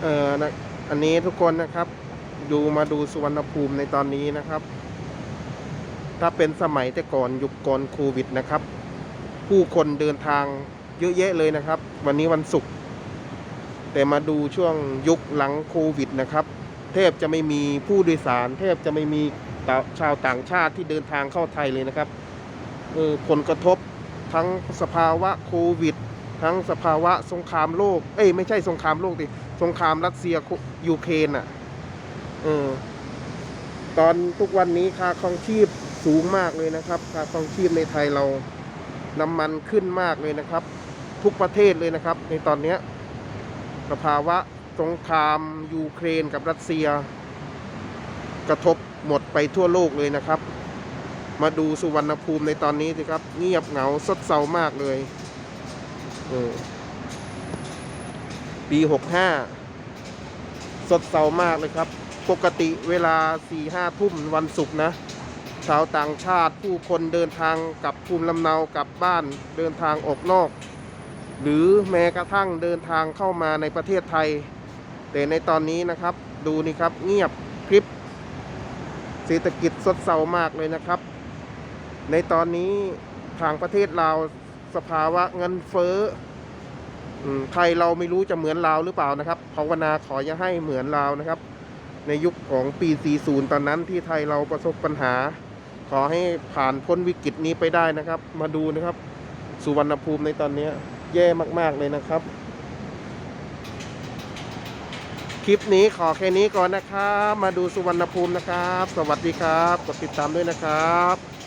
เอ่อนะอันนี้ทุกคนนะครับ ดูมาดูสุวรรณภูมิในตอนนี้นะครับ ถ้าเป็นสมัยแต่ก่อนยุคก่อนโควิดนะครับ ผู้คนเดินทางเยอะแยะเลยนะครับ วันนี้วันศุกร์แต่มาดูช่วงยุคหลังโควิดนะครับแทบจะไม่มีผู้โดยสาร แทบจะไม่มีชาวต่างชาติที่เดินทางเข้าไทยเลยนะครับออผลกระทบทั้งสภาวะโควิด ทั้งสภาวะสงครามโลก เอ้ยไม่ใช่สงครามโลกดิสงครามรัสเซียยูเครนอะเออตอนทุกวันนี้ค่าครองชีพสูงมากเลยนะครับค่าครองชีพในไทยเราน้ำมันขึ้นมากเลยนะครับ ทุกประเทศเลยนะครับ ในตอนเนี้ยสภาวะสงครามยูเครนกับรัสเซีย กระทบหมดไปทั่วโลกเลยนะครับ มาดูสุวรรณภูมิในตอนนี้สิครับ เงียบเหงาซดเซามากเลย ปีหกห้าสดเซามากเลยครับ ปกติเวลาสี่ห้าทุ่มวันศุกร์นะ ชาวต่างชาติผู้คนเดินทางกลับภูมิลำเนากลับบ้านเดินทางออกนอก หรือแม้กระทั่งเดินทางเข้ามาในประเทศไทย แต่ในตอนนี้นะครับ ดูนี่ครับเงียบคลิปเศรษฐกิจซดเซามากเลยนะครับ ในตอนนี้ทางประเทศลาวสภาวะเงินเฟ้อ อืมไทยเราไม่รู้จะเหมือนลาหรือเปล่านะครับภาวนาขออย่าให้เหมือนลานะครับ ในยุคของปี 40 ตอนนั้นที่ไทยเราประสบปัญหา ขอให้ผ่านพ้นวิกฤตนี้ไปได้นะครับ มาดูนะครับ สุวรรณภูมิในตอนนี้แย่มากๆเลยนะครับ คลิปนี้ขอแค่นี้ก่อนนะครับ มาดูสุวรรณภูมินะครับ สวัสดีครับ กดติดตามด้วยนะครับ